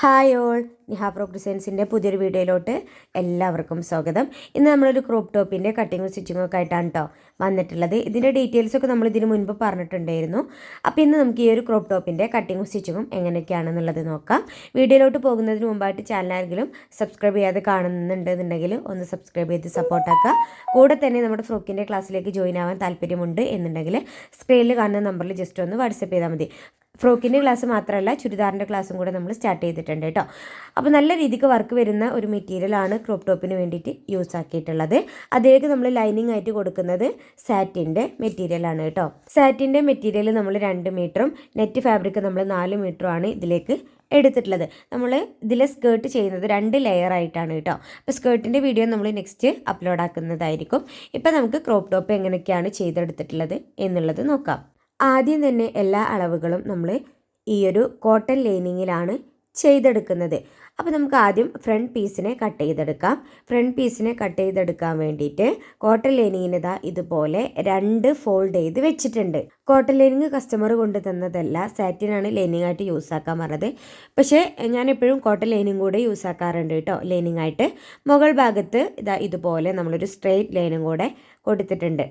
Hi all. Niha pro ഡിസൈൻസിന്റെ പുതിയൊരു വീഡിയോയിലോട്ട് എല്ലാവർക്കും സ്വാഗതം. ഇന്ന് നമ്മളൊരു ക്രോപ്പ് ടോപ്പിന്റെ കട്ടിങ്ങും സ്റ്റിച്ചിങ്ങും ഒക്കെ ആയിട്ടാണ് കേട്ടോ വന്നിട്ടുള്ളത്. ഇതിന്റെ ഡീറ്റെയിൽസ് ഒക്കെ നമ്മൾ ഇതിന് മുൻപ് പറഞ്ഞിട്ടുണ്ടായിരുന്നു. അപ്പോൾ ഇന്ന് നമുക്ക് ഈ ഒരു ക്രോപ്പ് ടോപ്പിന്റെ കട്ടിങ്ങും സ്റ്റിച്ചിങ്ങും എങ്ങനെയൊക്കെയാണെന്നുള്ളത് നോക്കാം. വീഡിയോയിലോട്ട് പോകുന്നതിന് മുമ്പായിട്ട് ചാനലാരെങ്കിലും സബ്സ്ക്രൈബ് ചെയ്യാതെ കാണുന്നുണ്ടെന്നുണ്ടെങ്കിൽ ഒന്ന് സബ്സ്ക്രൈബ് ചെയ്ത് സപ്പോർട്ടാക്കുക കൂടെ തന്നെ നമ്മുടെ ഫ്രോക്കിന്റെ ക്ലാസ്സിലേക്ക് ജോയിൻ ആവാൻ താല്പര്യമുണ്ട് എന്നുണ്ടെങ്കിൽ സ്ക്രീനിൽ കാണുന്ന നമ്പറിൽ ജസ്റ്റ് ഒന്ന് വാട്സപ്പ് ചെയ്താൽ മതി. ഫ്രോക്കിന്റെ ക്ലാസ് മാത്രമല്ല ചുരിദാറിന്റെ ക്ലാസ്സും കൂടെ നമ്മൾ സ്റ്റാർട്ട് ചെയ്തിട്ടുണ്ട് കേട്ടോ. അപ്പോൾ നല്ല രീതിക്ക് വർക്ക് വരുന്ന ഒരു മെറ്റീരിയലാണ് ക്രോപ്പ് ടോപ്പിന് വേണ്ടിയിട്ട് യൂസ് ആക്കിയിട്ടുള്ളത്. അതിലേക്ക് നമ്മൾ ലൈനിങ് ആയിട്ട് കൊടുക്കുന്നത് സാറ്റിന്റെ മെറ്റീരിയലാണ് കേട്ടോ. സാറ്റിന്റെ മെറ്റീരിയൽ നമ്മൾ രണ്ട് മീറ്ററും നെറ്റ് ഫാബ്രിക് നമ്മൾ നാല് മീറ്ററുമാണ് ഇതിലേക്ക് എടുത്തിട്ടുള്ളത്. നമ്മൾ ഇതിലെ സ്കേർട്ട് ചെയ്യുന്നത് രണ്ട് ലെയർ ആയിട്ടാണ് കേട്ടോ. അപ്പോൾ സ്കേർട്ടിന്റെ വീഡിയോ നമ്മൾ നെക്സ്റ്റ് അപ്ലോഡ് ആക്കുന്നതായിരിക്കും. ഇപ്പം നമുക്ക് ക്രോപ്പ് ടോപ്പ് എങ്ങനെയൊക്കെയാണ് ചെയ്തെടുത്തിട്ടുള്ളത് എന്നുള്ളത് നോക്കാം. ആദ്യം തന്നെ എല്ലാ അളവുകളും നമ്മൾ ഈ ഒരു കോട്ടൺ ലൈനിങ്ങിലാണ് ചെയ്തെടുക്കുന്നത്. അപ്പോൾ നമുക്ക് ആദ്യം ഫ്രണ്ട് പീസിനെ കട്ട് ചെയ്തെടുക്കാം. ഫ്രണ്ട് പീസിനെ കട്ട് ചെയ്തെടുക്കാൻ വേണ്ടിയിട്ട് കോട്ടൺ ലൈനിങ്ങിനിതാ ഇതുപോലെ രണ്ട് ഫോൾഡ് ചെയ്ത് വെച്ചിട്ടുണ്ട്. കോട്ടൺ ലൈനിങ് കസ്റ്റമർ കൊണ്ട് തന്നതല്ല സാറ്റിനാണ് ലൈനിങ് ആയിട്ട് യൂസ് ആക്കാൻ പറഞ്ഞത്. പക്ഷേ ഞാൻ എപ്പോഴും കോട്ടൺ ലൈനിങ് കൂടെ യൂസ് ആക്കാറുണ്ട് കേട്ടോ. ലൈനിങ് ആയിട്ട് മുകൾ ഭാഗത്ത് ഇതാ ഇതുപോലെ നമ്മളൊരു സ്ട്രെയിറ്റ് ലൈനും കൂടെ കൊടുത്തിട്ടുണ്ട്.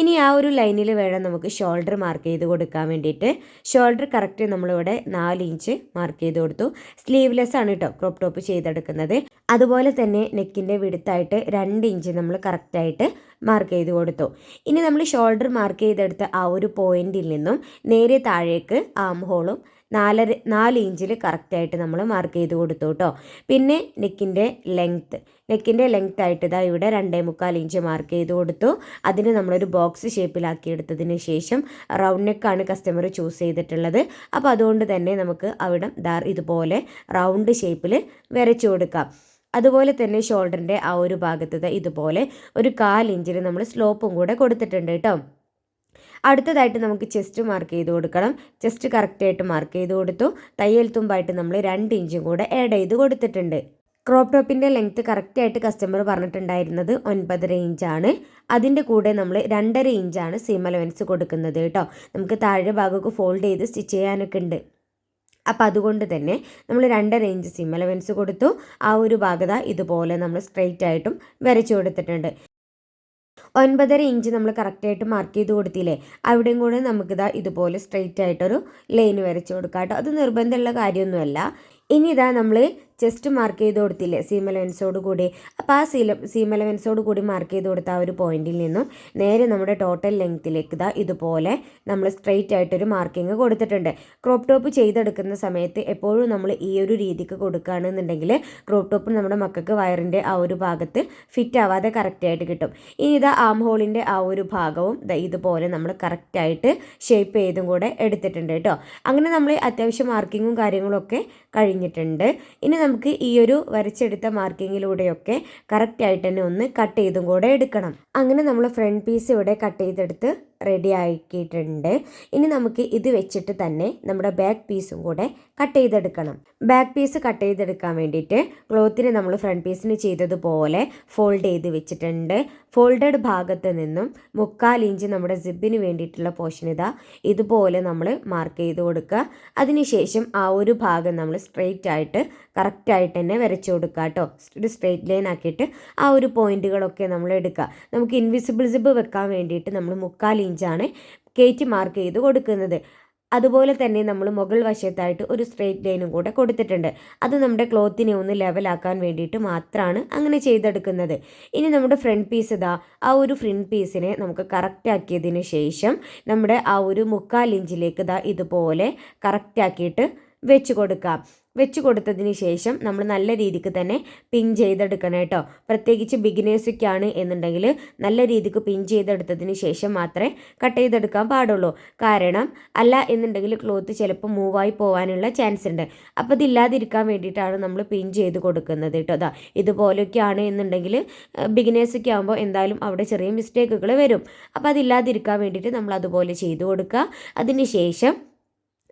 ഇനി ആ ഒരു ലൈനിൽ വേണം നമുക്ക് ഷോൾഡർ മാർക്ക് ചെയ്ത് കൊടുക്കാൻ വേണ്ടിയിട്ട്. ഷോൾഡർ കറക്റ്റ് നമ്മളിവിടെ നാല് ഇഞ്ച് മാർക്ക് ചെയ്ത് കൊടുത്തു. സ്ലീവ്ലെസ് ആണ് കേട്ടോ ക്രോപ്പ് ടോപ്പ് ചെയ്തെടുക്കുന്നത്. അതുപോലെ തന്നെ നെക്കിന്റെ വിടുത്തായിട്ട് രണ്ട് ഇഞ്ച് നമ്മൾ കറക്റ്റായിട്ട് മാർക്ക് ചെയ്ത് കൊടുത്തു. ഇനി നമ്മൾ ഷോൾഡർ മാർക്ക് ചെയ്തെടുത്ത ആ ഒരു പോയിന്റിൽ നിന്നും നേരെ താഴേക്ക് ആം ഹോളും നാലര നാല് ഇഞ്ചിൽ കറക്റ്റായിട്ട് നമ്മൾ മാർക്ക് ചെയ്ത് കൊടുത്തു കേട്ടോ പിന്നെ നെക്കിന്റെ ലെങ്ത്ത് നെക്കിന്റെ ലെങ്ത് ആയിട്ട് ഇതാ ഇവിടെ രണ്ടേ മുക്കാൽ ഇഞ്ച് മാർക്ക് ചെയ്ത് കൊടുത്തു. അതിന് നമ്മളൊരു ബോക്സ് ഷേപ്പിലാക്കി എടുത്തതിന് ശേഷം റൗണ്ട് നെക്കാണ് കസ്റ്റമർ ചൂസ് ചെയ്തിട്ടുള്ളത്. അപ്പോൾ അതുകൊണ്ട് തന്നെ നമുക്ക് അവിടെ ദാർ ഇതുപോലെ റൗണ്ട് ഷേപ്പിൽ വരച്ചു കൊടുക്കാം. അതുപോലെ തന്നെ ഷോൾഡറിന്റെ ആ ഒരു ഭാഗത്ത് ഇതുപോലെ ഒരു കാൽ ഇഞ്ചിൽ നമ്മൾ സ്ലോപ്പും കൂടെ കൊടുത്തിട്ടുണ്ട് കേട്ടോ അടുത്തതായിട്ട് നമുക്ക് ചെസ്റ്റ് മാർക്ക് ചെയ്ത് കൊടുക്കണം. ചെസ്റ്റ് കറക്റ്റായിട്ട് മാർക്ക് ചെയ്ത് കൊടുത്തു. തയ്യൽ തുമ്പായിട്ട് നമ്മൾ രണ്ട് ഇഞ്ചും കൂടെ ആഡ് ചെയ്ത് കൊടുത്തിട്ടുണ്ട്. ക്രോപ്പ് ടോപ്പിന്റെ ലെങ്ത്ത് കറക്റ്റായിട്ട് കസ്റ്റമർ പറഞ്ഞിട്ടുണ്ടായിരുന്നത് ഒൻപതര ഇഞ്ചാണ് അതിന്റെ കൂടെ നമ്മൾ രണ്ടര ഇഞ്ചാണ് സീം അലവൻസ് കൊടുക്കുന്നത് കേട്ടോ. നമുക്ക് താഴെ ഭാഗമൊക്കെ ഫോൾഡ് ചെയ്ത് സ്റ്റിച്ച് ചെയ്യാനൊക്കെ ഉണ്ട്. അപ്പോൾ അതുകൊണ്ട് തന്നെ നമ്മൾ രണ്ടര ഇഞ്ച് സീം അലവൻസ് കൊടുത്തു. ആ ഒരു ഭാഗത ഇതുപോലെ നമ്മൾ സ്ട്രെയിറ്റ് ആയിട്ടും വരച്ചു കൊടുത്തിട്ടുണ്ട്. ഒൻപതര ഇഞ്ച് നമ്മൾ കറക്റ്റായിട്ട് മാർക്ക് ചെയ്ത് കൊടുത്തില്ലേ? അവിടെയും കൂടെ നമുക്കിതാ ഇതുപോലെ സ്ട്രെയിറ്റ് ആയിട്ടൊരു ലൈൻ വരച്ച് കൊടുക്കാം കേട്ടോ അത് നിർബന്ധമുള്ള കാര്യമൊന്നുമല്ല. ഇനി ഇതാ നമ്മൾ ചെസ്റ്റ് മാർക്ക് ചെയ്ത് കൊടുത്തില്ലേ? സീം അലവൻസോട് കൂടി. അപ്പോൾ ആ സീല സീം അലവൻസോട് കൂടി മാർക്ക് ചെയ്ത് കൊടുത്ത ആ ഒരു പോയിന്റിൽ നിന്നും നേരെ നമ്മുടെ ടോട്ടൽ ലെങ്ത്തിലേക്ക് ഇതാ ഇതുപോലെ നമ്മൾ സ്ട്രെയിറ്റ് ആയിട്ടൊരു മാർക്കിങ് കൊടുത്തിട്ടുണ്ട്. ക്രോപ്പ് ടോപ്പ് ചെയ്തെടുക്കുന്ന സമയത്ത് എപ്പോഴും നമ്മൾ ഈ ഒരു രീതിക്ക് കൊടുക്കുകയാണെന്നുണ്ടെങ്കിൽ ക്രോപ്പ് ടോപ്പ് നമ്മുടെ മക്കൾക്ക് വയറിന്റെ ആ ഒരു ഭാഗത്ത് ഫിറ്റ് ആവാതെ കറക്റ്റായിട്ട് കിട്ടും. ഇനി ഇതാ ആം ഹോളിന്റെ ആ ഒരു ഭാഗവും ഇതുപോലെ നമ്മൾ കറക്റ്റായിട്ട് ഷേപ്പ് ചെയ്തും കൂടെ എടുത്തിട്ടുണ്ട് കേട്ടോ. അങ്ങനെ നമ്മൾ അത്യാവശ്യം മാർക്കിങ്ങും കാര്യങ്ങളൊക്കെ കഴിഞ്ഞിട്ടുണ്ട്. ഇനി നമുക്ക് ഈ ഒരു വരച്ചെടുത്ത മാർക്കിങ്ങിലൂടെയൊക്കെ കറക്റ്റായിട്ട് തന്നെ ഒന്ന് കട്ട് ചെയ്തും കൂടെ എടുക്കണം. അങ്ങനെ നമ്മൾ ഫ്രണ്ട് പീസ് ഇവിടെ കട്ട് ചെയ്തെടുത്ത് റെഡി ആക്കിയിട്ടുണ്ട് ഇനി നമുക്ക് ഇത് വെച്ചിട്ട് തന്നെ നമ്മുടെ ബാക്ക് പീസും കൂടെ കട്ട് ചെയ്തെടുക്കണം. ബാക്ക് പീസ് കട്ട് ചെയ്തെടുക്കാൻ വേണ്ടിയിട്ട് ക്ലോത്തിന് നമ്മൾ ഫ്രണ്ട് പീസിന് ചെയ്തതുപോലെ ഫോൾഡ് ചെയ്ത് വെച്ചിട്ടുണ്ട്. ഫോൾഡഡ് ഭാഗത്ത് നിന്നും മുക്കാൽ ഇഞ്ച് നമ്മുടെ സിബിന് വേണ്ടിയിട്ടുള്ള പോർഷൻ ഇതാ ഇതുപോലെ നമ്മൾ മാർക്ക് ചെയ്ത് കൊടുക്കുക. അതിനുശേഷം ആ ഒരു ഭാഗം നമ്മൾ സ്ട്രെയിറ്റ് ആയിട്ട് കറക്റ്റായിട്ട് തന്നെ വരച്ചു കൊടുക്കുക കേട്ടോ. ഒരു സ്ട്രെയിറ്റ് ലൈൻ ആക്കിയിട്ട് ആ ഒരു പോയിന്റുകളൊക്കെ നമ്മൾ എടുക്കുക. നമുക്ക് ഇൻവിസിബിൾ സിബ് വെക്കാൻ വേണ്ടിയിട്ട് നമ്മൾ മുക്കാൽ ഇഞ്ചാണ് കയറ്റി മാർക്ക് ചെയ്ത് കൊടുക്കുന്നത്. അതുപോലെ തന്നെ നമ്മൾ മുകൾ വശത്തായിട്ട് ഒരു സ്ട്രെയിറ്റ് ലൈനും കൂടെ കൊടുത്തിട്ടുണ്ട്. അത് നമ്മുടെ ക്ലോത്തിനെ ഒന്ന് ലെവലാക്കാൻ വേണ്ടിയിട്ട് മാത്രമാണ് അങ്ങനെ ചെയ്തെടുക്കുന്നത്. ഇനി നമ്മുടെ ഫ്രണ്ട് പീസ് ഇതാ ആ ഒരു ഫ്രണ്ട് പീസിനെ നമുക്ക് കറക്റ്റാക്കിയതിന് ശേഷം നമ്മുടെ ആ ഒരു മുക്കാൽ ഇഞ്ചിലേക്ക് ഇതാ ഇതുപോലെ കറക്റ്റാക്കിയിട്ട് വെച്ച് കൊടുക്കാം. വെച്ച് കൊടുത്തതിന് ശേഷം നമ്മൾ നല്ല രീതിക്ക് തന്നെ പിൻ ചെയ്തെടുക്കണം കേട്ടോ. പ്രത്യേകിച്ച് ബിഗിനേഴ്സൊക്കെയാണ് എന്നുണ്ടെങ്കിൽ നല്ല രീതിക്ക് പിൻ ചെയ്തെടുത്തതിന് ശേഷം മാത്രമേ കട്ട് ചെയ്തെടുക്കാൻ പാടുള്ളൂ. കാരണം അല്ല എന്നുണ്ടെങ്കിൽ ക്ലോത്ത് ചിലപ്പോൾ മൂവായി പോകാനുള്ള ചാൻസ് ഉണ്ട്. അപ്പോൾ ഇതില്ലാതിരിക്കാൻ വേണ്ടിയിട്ടാണ് നമ്മൾ പിൻ ചെയ്ത് കൊടുക്കുന്നത് കേട്ടോ. അതാ ഇതുപോലെയൊക്കെയാണ് എന്നുണ്ടെങ്കിൽ ബിഗിനേഴ്സൊക്കെ ആകുമ്പോൾ എന്തായാലും അവിടെ ചെറിയ മിസ്റ്റേക്കുകൾ വരും. അപ്പോൾ അതില്ലാതിരിക്കാൻ വേണ്ടിയിട്ട് നമ്മൾ അതുപോലെ ചെയ്ത് കൊടുക്കുക. അതിന് ശേഷം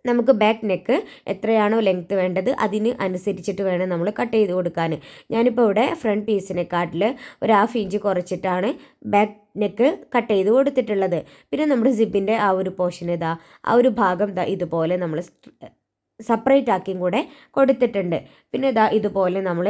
നമുക്ക് ബാക്ക് നെക്ക് എത്രയാണോ ലെങ്ത്ത് വേണ്ടത് അതിന് അനുസരിച്ചിട്ട് വേണം നമ്മൾ കട്ട് ചെയ്ത് കൊടുക്കാൻ. ഞാനിപ്പോൾ ഇവിടെ ഫ്രണ്ട് പീസിനെക്കാട്ടിൽ ഒരു ഹാഫ് ഇഞ്ച് കുറച്ചിട്ടാണ് ബാക്ക് നെക്ക് കട്ട് ചെയ്ത് കൊടുത്തിട്ടുള്ളത്. പിന്നെ നമ്മുടെ സിബിന്റെ ആ ഒരു പോർഷൻ ഇതാ ആ ഒരു ഭാഗം ഇതാ ഇതുപോലെ നമ്മൾ സെപ്പറേറ്റ് ആക്കിയും കൂടെ കൊടുത്തിട്ടുണ്ട്. പിന്നെ ഇതാ ഇതുപോലെ നമ്മൾ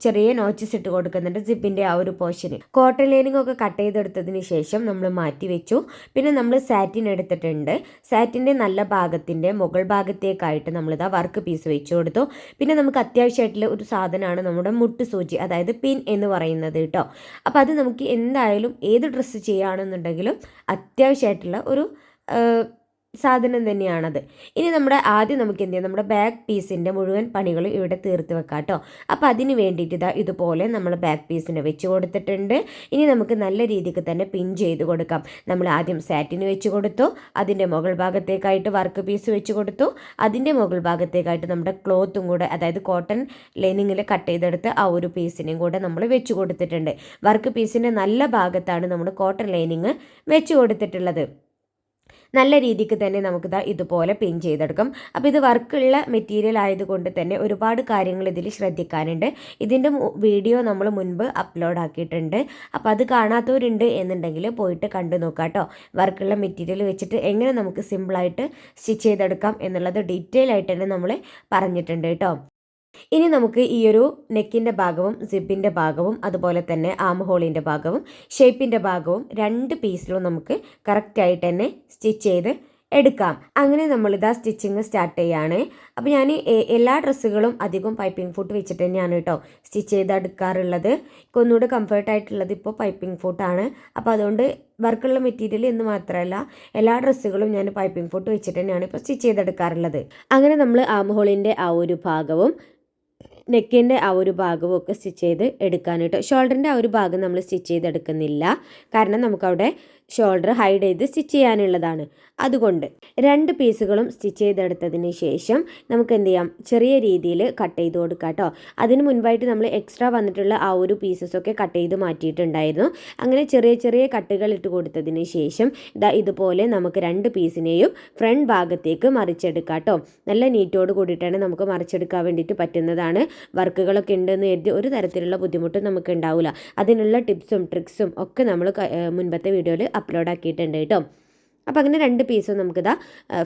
ചെറിയ നോച്ചസ് ഇട്ട് കൊടുക്കുന്നുണ്ട് സിപ്പിന്റെ ആ ഒരു പോർഷന് കോട്ടൺ ലൈനിങ് ഒക്കെ കട്ട് ചെയ്തെടുത്തതിന് ശേഷം നമ്മൾ മാറ്റി വെച്ചു. പിന്നെ നമ്മൾ സാറ്റിൻ എടുത്തിട്ടുണ്ട്. സാറ്റിന്റെ നല്ല ഭാഗത്തിന്റെ മുകൾ ഭാഗത്തേക്കായിട്ട് നമ്മളിതാ വർക്ക് പീസ് വെച്ചു കൊടുത്തു. പിന്നെ നമുക്ക് അത്യാവശ്യമായിട്ടുള്ള ഒരു സാധനമാണ് നമ്മുടെ മുട്ട് സൂചി അതായത് പിൻ എന്ന് പറയുന്നത് കേട്ടോ. അപ്പോൾ അത് നമുക്ക് എന്തായാലും ഏത് ഡ്രസ്സ് ചെയ്യുകയാണെന്നുണ്ടെങ്കിലും അത്യാവശ്യമായിട്ടുള്ള ഒരു സാധനം തന്നെയാണത്. ഇനി നമ്മുടെ ആദ്യം നമുക്ക് എന്ത് ചെയ്യാം? നമ്മുടെ ബാക്ക് പീസിന്റെ മുഴുവൻ പണികൾ ഇവിടെ തീർത്ത് വെക്കാം കേട്ടോ അപ്പോൾ അതിന് വേണ്ടിയിട്ട് ഇതാ ഇതുപോലെ നമ്മൾ ബാക്ക് പീസിനെ വെച്ച് കൊടുത്തിട്ടുണ്ട്. ഇനി നമുക്ക് നല്ല രീതിക്ക് തന്നെ പിൻ ചെയ്ത് കൊടുക്കാം. നമ്മൾ ആദ്യം സാറ്റിന് വെച്ച് കൊടുത്തു. അതിന്റെ മുകൾ ഭാഗത്തേക്കായിട്ട് വർക്ക് പീസ് വെച്ച് കൊടുത്തു. അതിന്റെ മുകൾ ഭാഗത്തേക്കായിട്ട് നമ്മുടെ ക്ലോത്തും കൂടെ അതായത് കോട്ടൺ ലൈനിങ്ങിൽ കട്ട് ചെയ്തെടുത്ത് ആ ഒരു പീസിനെയും കൂടെ നമ്മൾ വെച്ച് കൊടുത്തിട്ടുണ്ട്. വർക്ക് പീസിന്റെ നല്ല ഭാഗത്താണ് നമ്മൾ കോട്ടൺ ലൈനിങ് വെച്ച് കൊടുത്തിട്ടുള്ളത്. നല്ല രീതിക്ക് തന്നെ നമുക്കിത് ഇതുപോലെ പിൻ ചെയ്തെടുക്കാം. അപ്പോൾ ഇത് വർക്കുള്ള മെറ്റീരിയൽ ആയതുകൊണ്ട് തന്നെ ഒരുപാട് കാര്യങ്ങൾ ഇതിൽ ശ്രദ്ധിക്കാനുണ്ട്. ഇതിന്റെ വീഡിയോ നമ്മൾ മുൻപ് അപ്ലോഡ് ആക്കിയിട്ടുണ്ട്. അപ്പോൾ അത് കാണാത്തവരുണ്ട് എന്നുണ്ടെങ്കിൽ പോയിട്ട് കണ്ടു നോക്കാം കേട്ടോ വർക്കുള്ള മെറ്റീരിയൽ വെച്ചിട്ട് എങ്ങനെ നമുക്ക് സിമ്പിളായിട്ട് സ്റ്റിച്ച് ചെയ്തെടുക്കാം എന്നുള്ളത് ഡീറ്റെയിൽ ആയിട്ട് തന്നെ നമ്മൾ പറഞ്ഞിട്ടുണ്ട് കേട്ടോ. ഇനി നമുക്ക് ഈ ഒരു നെക്കിന്റെ ഭാഗവും സിബിന്റെ ഭാഗവും അതുപോലെ തന്നെ ആം ഹോളിന്റെ ഭാഗവും ഷേപ്പിന്റെ ഭാഗവും രണ്ട് പീസിലും നമുക്ക് കറക്റ്റായിട്ട് തന്നെ സ്റ്റിച്ച് ചെയ്ത് എടുക്കാം. അങ്ങനെ നമ്മളിതാ സ്റ്റിച്ചിങ് സ്റ്റാർട്ട് ചെയ്യാണ്. അപ്പോൾ ഞാൻ എല്ലാ ഡ്രസ്സുകളും അധികം പൈപ്പിംഗ് ഫുട്ട് വെച്ചിട്ട് തന്നെയാണ് കേട്ടോ സ്റ്റിച്ച് ചെയ്ത് എടുക്കാറുള്ളത്. ഒന്നുകൂടെ കംഫർട്ടായിട്ടുള്ളത് ഇപ്പോൾ പൈപ്പിംഗ് ഫുട്ടാണ് അപ്പോൾ അതുകൊണ്ട് വർക്കുള്ള മെറ്റീരിയൽ എന്ന് മാത്രമല്ല എല്ലാ ഡ്രസ്സുകളും ഞാൻ പൈപ്പിംഗ് ഫുട്ട് വെച്ചിട്ട് തന്നെയാണ് ഇപ്പോൾ സ്റ്റിച്ച് ചെയ്തെടുക്കാറുള്ളത്. അങ്ങനെ നമ്മൾ ആംഹോളിന്റെ ആ ഒരു ഭാഗവും നെക്കിന്റെ ആ ഒരു ഭാഗവും ഒക്കെ സ്റ്റിച്ച് ചെയ്ത് എടുക്കാനായിട്ട്. ഷോൾഡറിന്റെ ആ ഒരു ഭാഗം നമ്മൾ സ്റ്റിച്ച് ചെയ്തെടുക്കുന്നില്ല. കാരണം നമുക്കവിടെ ഷോൾഡർ ഹൈഡ് ചെയ്ത് സ്റ്റിച്ച് ചെയ്യാനുള്ളതാണ്. അതുകൊണ്ട് രണ്ട് പീസുകളും സ്റ്റിച്ച് ചെയ്തെടുത്തതിന് ശേഷം നമുക്ക് എന്ത് ചെയ്യാം? ചെറിയ രീതിയിൽ കട്ട് ചെയ്ത് കൊടുക്കാം കേട്ടോ അതിന് മുൻപായിട്ട് നമ്മൾ എക്സ്ട്രാ വന്നിട്ടുള്ള ആ ഒരു പീസസൊക്കെ കട്ട് ചെയ്ത് മാറ്റിയിട്ടുണ്ടായിരുന്നു. അങ്ങനെ ചെറിയ ചെറിയ കട്ടുകൾ ഇട്ട് കൊടുത്തതിന് ശേഷം ഇതാ ഇതുപോലെ നമുക്ക് രണ്ട് പീസിനെയും ഫ്രണ്ട് ഭാഗത്തേക്ക് മറിച്ചെടുക്കാം കേട്ടോ നല്ല നീറ്റോട് കൂടിയിട്ടാണ് നമുക്ക് മറിച്ചെടുക്കാൻ വേണ്ടിയിട്ട് പറ്റുന്നതാണ്. വർക്കുകളൊക്കെ ഉണ്ടെന്ന് കരുതി ഒരു തരത്തിലുള്ള ബുദ്ധിമുട്ടും നമുക്ക് ഉണ്ടാവില്ല അതിനുള്ള ടിപ്സും ട്രിക്സും ഒക്കെ നമ്മൾ മുൻപത്തെ വീഡിയോയിൽ അപ്ലോഡ് ആക്കിയിട്ടുണ്ട് കേട്ടോ. അപ്പോൾ അങ്ങനെ രണ്ട് പീസും നമുക്കിതാ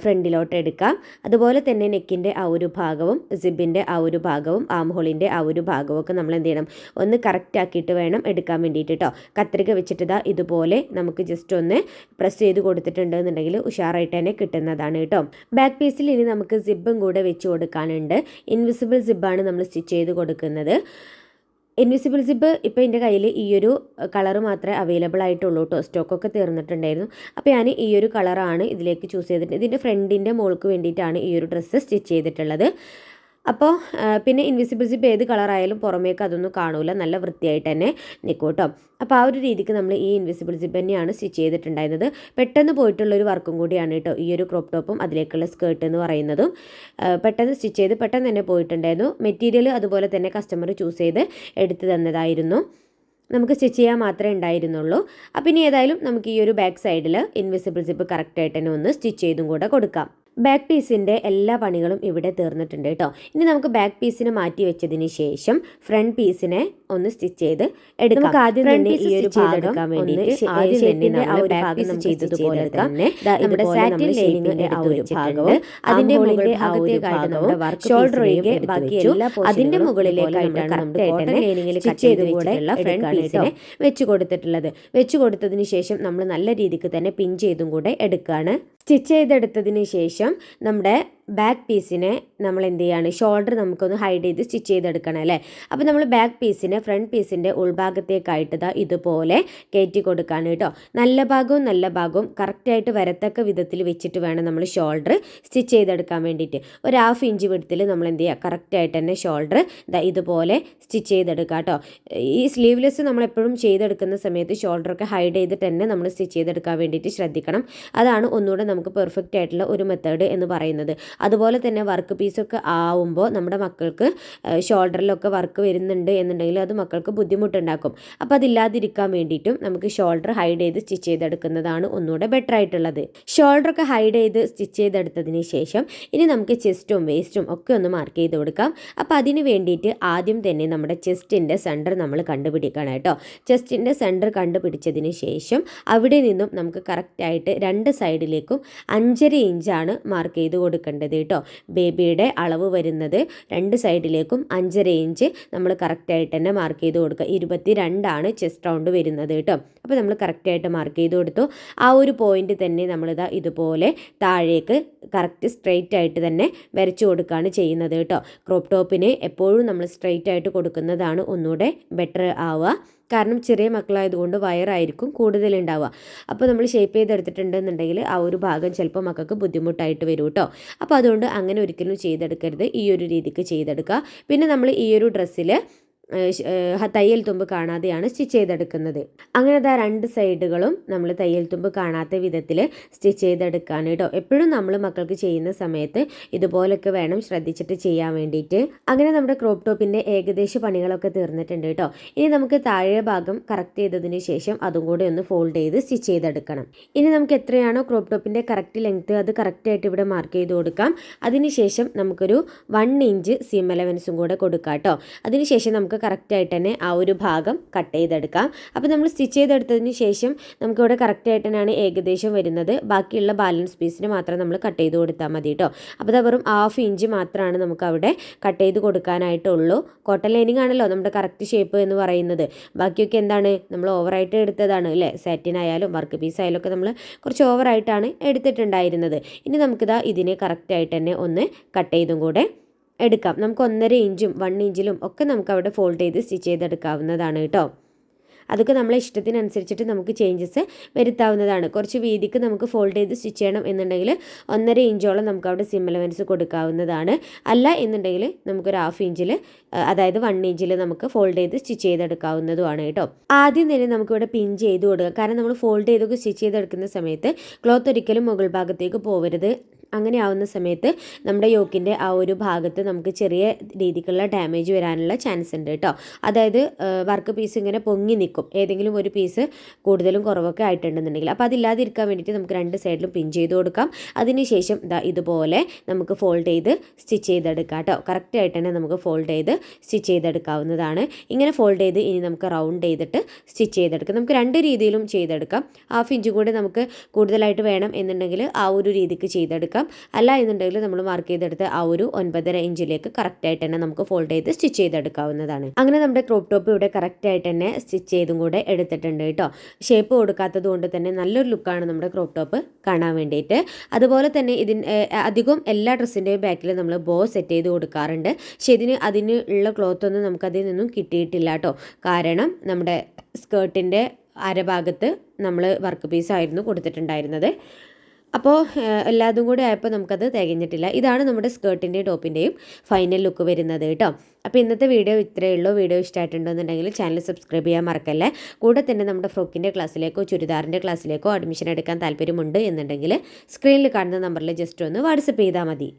ഫ്രണ്ടിലോട്ട് എടുക്കാം. അതുപോലെ തന്നെ നെക്കിന്റെ ആ ഒരു ഭാഗവും സിബിന്റെ ആ ഒരു ഭാഗവും ആം ഹോളിന്റെ ആ ഒരു ഭാഗവും ഒക്കെ നമ്മൾ എന്ത് ചെയ്യണം? ഒന്ന് കറക്റ്റ് ആക്കിയിട്ട് വേണം എടുക്കാൻ വേണ്ടിയിട്ട് കേട്ടോ കത്രിക വെച്ചിട്ട് ഇതാ ഇതുപോലെ നമുക്ക് ജസ്റ്റ് ഒന്ന് പ്രസ് ചെയ്ത് കൊടുത്തിട്ടുണ്ട് എന്നുണ്ടെങ്കിൽ ഉഷാറായിട്ട് തന്നെ കിട്ടുന്നതാണ് കേട്ടോ ബാക്ക് പീസിൽ ഇനി നമുക്ക് സിബും കൂടെ വെച്ച് കൊടുക്കാനുണ്ട്. ഇൻവിസിബിൾ സിബാണ് നമ്മൾ സ്റ്റിച്ച് ചെയ്ത് കൊടുക്കുന്നത്. ഇൻവിസിബിൾ സിബ് ഇപ്പോൾ എന്റെ കയ്യിൽ ഈ ഒരു കളർ മാത്രമേ അവൈലബിൾ ആയിട്ടുള്ളൂ കേട്ടോ സ്റ്റോക്കൊക്കെ തീർന്നിട്ടുണ്ടായിരുന്നു. അപ്പോൾ ഞാൻ ഈ ഒരു കളറാണ് ഇതിലേക്ക് ചൂസ് ചെയ്തിട്ട് ഇതിന്റെ ഫ്രണ്ടിന്റെ മോൾക്ക് വേണ്ടിയിട്ടാണ് ഈ ഒരു ഡ്രസ്സ് സ്റ്റിച്ച് ചെയ്തിട്ടുള്ളത്. അപ്പോൾ പിന്നെ ഇൻവിസിബിൾ സിപ്പ് ഏത് കളറായാലും പുറമേക്ക് അതൊന്നും കാണൂല. നല്ല വൃത്തിയായിട്ട് തന്നെ നിൽക്കും കേട്ടോ അപ്പോൾ ആ ഒരു രീതിക്ക് നമ്മൾ ഈ ഇൻവിസിബിൾ സിപ്പ് തന്നെയാണ് സ്റ്റിച്ച് ചെയ്തിട്ടുണ്ടായിരുന്നത്. പെട്ടെന്ന് പോയിട്ടുള്ള ഒരു വർക്കും കൂടിയാണ് കേട്ടോ ഈ ഒരു ക്രോപ്പ് ടോപ്പും അതിലേക്കുള്ള സ്കേർട്ട് എന്ന് പറയുന്നതും. പെട്ടെന്ന് സ്റ്റിച്ച് ചെയ്ത് പെട്ടെന്ന് തന്നെ പോയിട്ടുണ്ടായിരുന്നു. മെറ്റീരിയൽ അതുപോലെ തന്നെ കസ്റ്റമർ ചൂസ് ചെയ്ത് എടുത്തു തന്നതായിരുന്നു. നമുക്ക് സ്റ്റിച്ച് ചെയ്യാൻ മാത്രമേ ഉണ്ടായിരുന്നുള്ളൂ. അപ്പം ഇനി ഏതായാലും നമുക്ക് ഈ ഒരു ബാക്ക് സൈഡിൽ ഇൻവിസിബിൾ സിപ്പ് കറക്റ്റായിട്ട് തന്നെ ഒന്ന് സ്റ്റിച്ച് ചെയ്തും കൂടെ കൊടുക്കാം. ബാക്ക് പീസിന്റെ എല്ലാ പണികളും ഇവിടെ തീർന്നിട്ടുണ്ട് കേട്ടോ. ഇനി നമുക്ക് ബാക്ക് പീസിനെ മാറ്റി വെച്ചതിന് ശേഷം ഫ്രണ്ട് പീസിനെ ഒന്ന് സ്റ്റിച്ച് ചെയ്ത് എടുക്കാം. നമുക്ക് ആദ്യം തന്നെ ഈ ഒരു ഭാഗം വേണ്ടിയിട്ട് ആദ്യം തന്നെ നമ്മൾ ബാക്ക് പീസ് ചെയ്തതുപോലെ തന്നെ നമ്മുടെ സാറ്റിൻ ലൈനിങ്ങിന്റെ ആ ഒരു ഭാഗവും അതിന്റെ മുകളിലെ ഭാഗത്തേക്കായിട്ട് നമ്മുടെ വർക്ക് ഷോൾഡർ ഒഴികെ ബാക്കി എല്ലാ അതിന്റെ മുകളിലേക്കായിട്ടാണ് നമ്മുടെ കോട്ടൺ ലൈനിങ്ങിൽ കട്ട് ചെയ്ത് കൂടെയുള്ള ഫ്രണ്ട് പീസിനെ വെച്ച് കൊടുത്തിട്ടുള്ളത്. വെച്ച് കൊടുത്തതിന് ശേഷം നമ്മൾ നല്ല രീതിക്ക് തന്നെ പിൻ ചെയ്തും കൂടെ എടുക്കുകയാണ് സ്റ്റിച്ച് ചെയ്തെടുത്തതിന് ശേഷം നമ്മുടെ ബാക്ക് പീസിനെ നമ്മൾ എന്ത് ചെയ്യാണ്? ഷോൾഡർ നമുക്കൊന്ന് ഹൈഡ് ചെയ്ത് സ്റ്റിച്ച് ചെയ്തെടുക്കണം അല്ലേ? അപ്പോൾ നമ്മൾ ബാക്ക് പീസിനെ ഫ്രണ്ട് പീസിന്റെ ഉൾഭാഗത്തേക്കായിട്ട് ഇതാ ഇതുപോലെ കയറ്റി കൊടുക്കാണ് കേട്ടോ. നല്ല ഭാഗവും നല്ല ഭാഗവും കറക്റ്റായിട്ട് വരത്തക്ക വിധത്തിൽ വെച്ചിട്ട് വേണം നമ്മൾ ഷോൾഡർ സ്റ്റിച്ച് ചെയ്തെടുക്കാൻ വേണ്ടിയിട്ട്. ഒരു ഹാഫ് ഇഞ്ച് വിടത്തിൽ നമ്മൾ എന്ത് ചെയ്യുക കറക്റ്റായിട്ട് തന്നെ ഷോൾഡർ ഇതാ ഇതുപോലെ സ്റ്റിച്ച് ചെയ്തെടുക്കുക കേട്ടോ. ഈ സ്ലീവ്ലെസ് നമ്മളെപ്പോഴും ചെയ്തെടുക്കുന്ന സമയത്ത് ഷോൾഡറൊക്കെ ഹൈഡ് ചെയ്തിട്ട് തന്നെ നമ്മൾ സ്റ്റിച്ച് ചെയ്തെടുക്കാൻ വേണ്ടിയിട്ട് ശ്രദ്ധിക്കണം. അതാണ് ഒന്നുകൂടെ നമുക്ക് പെർഫെക്റ്റ് ആയിട്ടുള്ള ഒരു മെത്തേഡ് എന്ന് പറയുന്നത്. അതുപോലെ തന്നെ വർക്ക് പീസൊക്കെ ആവുമ്പോൾ നമ്മുടെ മക്കൾക്ക് ഷോൾഡറിലൊക്കെ വർക്ക് വരുന്നുണ്ട് എന്നുണ്ടെങ്കിൽ അത് മക്കൾക്ക് ബുദ്ധിമുട്ടുണ്ടാക്കും. അപ്പോൾ അതില്ലാതിരിക്കാൻ വേണ്ടിയിട്ടും നമുക്ക് ഷോൾഡർ ഹൈഡ് ചെയ്ത് സ്റ്റിച്ച് ചെയ്തെടുക്കുന്നതാണ് ഒന്നുകൂടെ ബെറ്റർ ആയിട്ടുള്ളത്. ഷോൾഡറൊക്കെ ഹൈഡ് ചെയ്ത് സ്റ്റിച്ച് ചെയ്തെടുത്തതിന് ശേഷം ഇനി നമുക്ക് ചെസ്റ്റും വേസ്റ്റും ഒക്കെ ഒന്ന് മാർക്ക് ചെയ്ത് കൊടുക്കാം. അപ്പോൾ അതിന് വേണ്ടിയിട്ട് ആദ്യം തന്നെ നമ്മുടെ ചെസ്റ്റിന്റെ സെന്റർ നമ്മൾ കണ്ടുപിടിക്കണം കേട്ടോ. ചെസ്റ്റിന്റെ സെന്റർ കണ്ടുപിടിച്ചതിന് ശേഷം അവിടെ നിന്നും നമുക്ക് കറക്റ്റായിട്ട് രണ്ട് സൈഡിലേക്കും അഞ്ചര ഇഞ്ചാണ് മാർക്ക് ചെയ്ത് കൊടുക്കേണ്ടത്. ചെയ്യേണ്ടത് കേട്ടോ. ബേബിയുടെ അളവ് വരുന്നത് രണ്ട് സൈഡിലേക്കും അഞ്ചര ഇഞ്ച് നമ്മൾ കറക്റ്റായിട്ട് തന്നെ മാർക്ക് ചെയ്ത് കൊടുക്കുക. ഇരുപത്തി രണ്ടാണ് ചെസ്റ്റ് റൗണ്ട് വരുന്നത് കേട്ടോ. അപ്പോൾ നമ്മൾ കറക്റ്റായിട്ട് മാർക്ക് ചെയ്ത് കൊടുത്തു. ആ ഒരു പോയിന്റ് തന്നെ നമ്മളിതാ ഇതുപോലെ താഴേക്ക് കറക്റ്റ് സ്ട്രെയിറ്റ് ആയിട്ട് തന്നെ വരച്ചു കൊടുക്കുകയാണ് ചെയ്യുന്നത് കേട്ടോ. ക്രോപ്പ് ടോപ്പിന് എപ്പോഴും നമ്മൾ സ്ട്രെയിറ്റ് ആയിട്ട് കൊടുക്കുന്നതാണ് ഒന്നുകൂടെ ബെറ്റർ ആവുക. കാരണം ചെറിയ മക്കളായതുകൊണ്ട് വയറായിരിക്കും കൂടുതലുണ്ടാവുക. അപ്പോൾ നമ്മൾ ഷേപ്പ് ചെയ്തെടുത്തിട്ടുണ്ടെന്നുണ്ടെങ്കിൽ ആ ഒരു ഭാഗം ചിലപ്പോൾ മക്കൾക്ക് ബുദ്ധിമുട്ടായിട്ട് വരും കേട്ടോ. അപ്പോൾ അതുകൊണ്ട് അങ്ങനെ ഒരിക്കലും ചെയ്തെടുക്കരുത്. ഈ ഒരു രീതിക്ക് ചെയ്തെടുക്കുക. പിന്നെ നമ്മൾ ഈ ഒരു ഡ്രസ്സിൽ തയ്യൽ തുമ്പ് കാണാതെയാണ് സ്റ്റിച്ച് ചെയ്തെടുക്കുന്നത്. അങ്ങനെ അതാ രണ്ട് സൈഡുകളും നമ്മൾ തയ്യൽ തുമ്പ് കാണാത്ത വിധത്തിൽ സ്റ്റിച്ച് ചെയ്തെടുക്കാൻ കേട്ടോ. എപ്പോഴും നമ്മൾ മക്കൾക്ക് ചെയ്യുന്ന സമയത്ത് ഇതുപോലൊക്കെ വേണം ശ്രദ്ധിച്ചിട്ട് ചെയ്യാൻ വേണ്ടിയിട്ട്. അങ്ങനെ നമ്മുടെ ക്രോപ്പ് ടോപ്പിന്റെ ഏകദേശ പണികളൊക്കെ തീർന്നിട്ടുണ്ട് കേട്ടോ. ഇനി നമുക്ക് താഴെ ഭാഗം കറക്റ്റ് ചെയ്തതിന് ശേഷം അതും കൂടെ ഒന്ന് ഫോൾഡ് ചെയ്ത് സ്റ്റിച്ച് ചെയ്തെടുക്കണം. ഇനി നമുക്ക് എത്രയാണോ ക്രോപ്പ് ടോപ്പിന്റെ കറക്റ്റ് ലെങ്ത്ത് അത് കറക്റ്റായിട്ട് ഇവിടെ മാർക്ക് ചെയ്ത് കൊടുക്കാം. അതിനുശേഷം നമുക്കൊരു വൺ ഇഞ്ച് സീം അലവൻസും കൂടെ കൊടുക്കാം കേട്ടോ. അതിനുശേഷം നമുക്ക് കറക്റ്റായിട്ട് തന്നെ ആ ഒരു ഭാഗം കട്ട് ചെയ്തെടുക്കാം. അപ്പോൾ നമ്മൾ സ്റ്റിച്ച് ചെയ്തെടുത്തതിന് ശേഷം നമുക്കിവിടെ കറക്റ്റായിട്ട് തന്നെയാണ് ഏകദേശം വരുന്നത്. ബാക്കിയുള്ള ബാലൻസ് പീസിന് മാത്രം നമ്മൾ കട്ട് ചെയ്ത് കൊടുത്താൽ മതി കേട്ടോ അപ്പോൾ അത് വെറും ഹാഫ് ഇഞ്ച് മാത്രമാണ് നമുക്ക് അവിടെ കട്ട് ചെയ്ത് കൊടുക്കാനായിട്ടുള്ളൂ. കോട്ടൺ ലൈനിങ് ആണല്ലോ നമ്മുടെ കറക്റ്റ് ഷേപ്പ് എന്ന് പറയുന്നത്. ബാക്കിയൊക്കെ എന്താണ്? നമ്മൾ ഓവറായിട്ട് എടുത്തതാണ് അല്ലേ? സാറ്റിനായാലും വർക്ക് പീസ് ആയാലും ഒക്കെ നമ്മൾ കുറച്ച് ഓവറായിട്ടാണ് എടുത്തിട്ടുണ്ടായിരുന്നത്. ഇനി നമുക്കിതാ ഇതിനെ കറക്റ്റായിട്ട് തന്നെ ഒന്ന് കട്ട് ചെയ്തും കൂടെ എടുക്കാം. നമുക്ക് ഒന്നര ഇഞ്ചും വൺ ഇഞ്ചിലും ഒക്കെ നമുക്ക് അവിടെ ഫോൾഡ് ചെയ്ത് സ്റ്റിച്ച് ചെയ്തെടുക്കാവുന്നതാണ് കേട്ടോ. അതൊക്കെ നമ്മളെ ഇഷ്ടത്തിനനുസരിച്ചിട്ട് നമുക്ക് ചേഞ്ചസ് വരുത്താവുന്നതാണ്. കുറച്ച് വീതിക്ക് നമുക്ക് ഫോൾഡ് ചെയ്ത് സ്റ്റിച്ച് ചെയ്യണം എന്നുണ്ടെങ്കിൽ ഒന്നര ഇഞ്ചോളം നമുക്ക് അവിടെ സിം കൊടുക്കാവുന്നതാണ്. അല്ല എന്നുണ്ടെങ്കിൽ നമുക്കൊരു ഹാഫ് ഇഞ്ചിൽ അതായത് വൺ ഇഞ്ചിൽ നമുക്ക് ഫോൾഡ് ചെയ്ത് സ്റ്റിച്ച് ചെയ്തെടുക്കാവുന്നതുമാണ് കേട്ടോ. ആദ്യം തന്നെ നമുക്കിവിടെ പിൻ ചെയ്ത് കൊടുക്കുക കാരണം നമ്മൾ ഫോൾഡ് ചെയ്തൊക്കെ സ്റ്റിച്ച് ചെയ്തെടുക്കുന്ന സമയത്ത് ക്ലോത്ത് ഒരിക്കലും മുകൾ ഭാഗത്തേക്ക് പോകരുത് അങ്ങനെ ആവുന്ന സമയത്ത് നമ്മുടെ യോക്കിന്റെ ആ ഒരു ഭാഗത്ത് നമുക്ക് ചെറിയ രീതിക്കുള്ള ഡാമേജ് വരാനുള്ള ചാൻസ് ഉണ്ട് കേട്ടോ അതായത് വർക്ക് പീസ് ഇങ്ങനെ പൊങ്ങി നിൽക്കും ഏതെങ്കിലും ഒരു പീസ് കൂടുതലും കുറവൊക്കെ ആയിട്ടുണ്ടെന്നുണ്ടെങ്കിൽ. അപ്പോൾ അതില്ലാതിരിക്കാൻ വേണ്ടിയിട്ട് നമുക്ക് രണ്ട് സൈഡിലും പിൻ ചെയ്ത് കൊടുക്കാം. അതിനുശേഷം ഇതാ ഇതുപോലെ നമുക്ക് ഫോൾഡ് ചെയ്ത് സ്റ്റിച്ച് ചെയ്തെടുക്കാം കേട്ടോ കറക്റ്റായിട്ട് തന്നെ നമുക്ക് ഫോൾഡ് ചെയ്ത് സ്റ്റിച്ച് ചെയ്തെടുക്കാവുന്നതാണ്. ഇങ്ങനെ ഫോൾഡ് ചെയ്ത് ഇനി നമുക്ക് റൗണ്ട് ചെയ്തിട്ട് സ്റ്റിച്ച് ചെയ്തെടുക്കാം. നമുക്ക് രണ്ട് രീതിയിലും ചെയ്തെടുക്കാം. ഹാഫ് ഇഞ്ച് കൂടെ നമുക്ക് കൂടുതലായിട്ട് വേണം എന്നുണ്ടെങ്കിൽ ആ ഒരു രീതിക്ക് ചെയ്തെടുക്കാം. അല്ല എന്നുണ്ടെങ്കിൽ നമ്മൾ മാർക്ക് ചെയ്തെടുത്ത് ആ ഒരു ഒൻപതര ഇഞ്ചിലേക്ക് കറക്റ്റായിട്ട് തന്നെ നമുക്ക് ഫോൾഡ് ചെയ്ത് സ്റ്റിച്ച് ചെയ്തെടുക്കാവുന്നതാണ്. അങ്ങനെ നമ്മുടെ ക്രോപ്പ് ടോപ്പ് ഇവിടെ കറക്റ്റായിട്ട് തന്നെ സ്റ്റിച്ച് ചെയ്തും കൂടെ എടുത്തിട്ടുണ്ട് കേട്ടോ. ഷേപ്പ് കൊടുക്കാത്തത് കൊണ്ട് തന്നെ നല്ലൊരു ലുക്കാണ് നമ്മുടെ ക്രോപ്പ് ടോപ്പ് കാണാൻ വേണ്ടിയിട്ട്. അതുപോലെ തന്നെ ഇതിന് അധികം എല്ലാ ഡ്രസ്സിന്റെയും ബാക്കിൽ നമ്മൾ ബോ സെറ്റ് ചെയ്ത് കൊടുക്കാറുണ്ട്. പക്ഷേ ഇതിന് അതിന് ഉള്ള ക്ലോത്ത് ഒന്നും നമുക്കതിൽ നിന്നും കിട്ടിയിട്ടില്ല കേട്ടോ. കാരണം നമ്മുടെ സ്കേർട്ടിന്റെ അരഭാഗത്ത് നമ്മൾ വർക്ക് പീസായിരുന്നു കൊടുത്തിട്ടുണ്ടായിരുന്നത്. അപ്പോൾ എല്ലാതും കൂടി ആയപ്പോൾ നമുക്കത് തികഞ്ഞിട്ടില്ല. ഇതാണ് നമ്മുടെ സ്കേർട്ടിന്റെയും ടോപ്പിന്റെയും ഫൈനൽ ലുക്ക് വരുന്നത് കേട്ടോ. അപ്പോൾ ഇന്നത്തെ വീഡിയോ ഇത്രയേ ഉള്ളൂ. വീഡിയോ ഇഷ്ടമായിട്ടുണ്ടെന്നുണ്ടെങ്കിൽ ചാനൽ സബ്സ്ക്രൈബ് ചെയ്യാൻ മറക്കല്ലേ. കൂടെ തന്നെ നമ്മുടെ ഫ്രോക്കിന്റെ ക്ലാസ്സിലേക്കോ ചുരിദാറിന്റെ ക്ലാസ്സിലേക്കോ അഡ്മിഷൻ എടുക്കാൻ താല്പര്യമുണ്ട് എന്നുണ്ടെങ്കിൽ സ്ക്രീനിൽ കാണുന്ന നമ്പറിൽ ജസ്റ്റ് ഒന്ന് വാട്സപ്പ് ചെയ്താൽ മതി.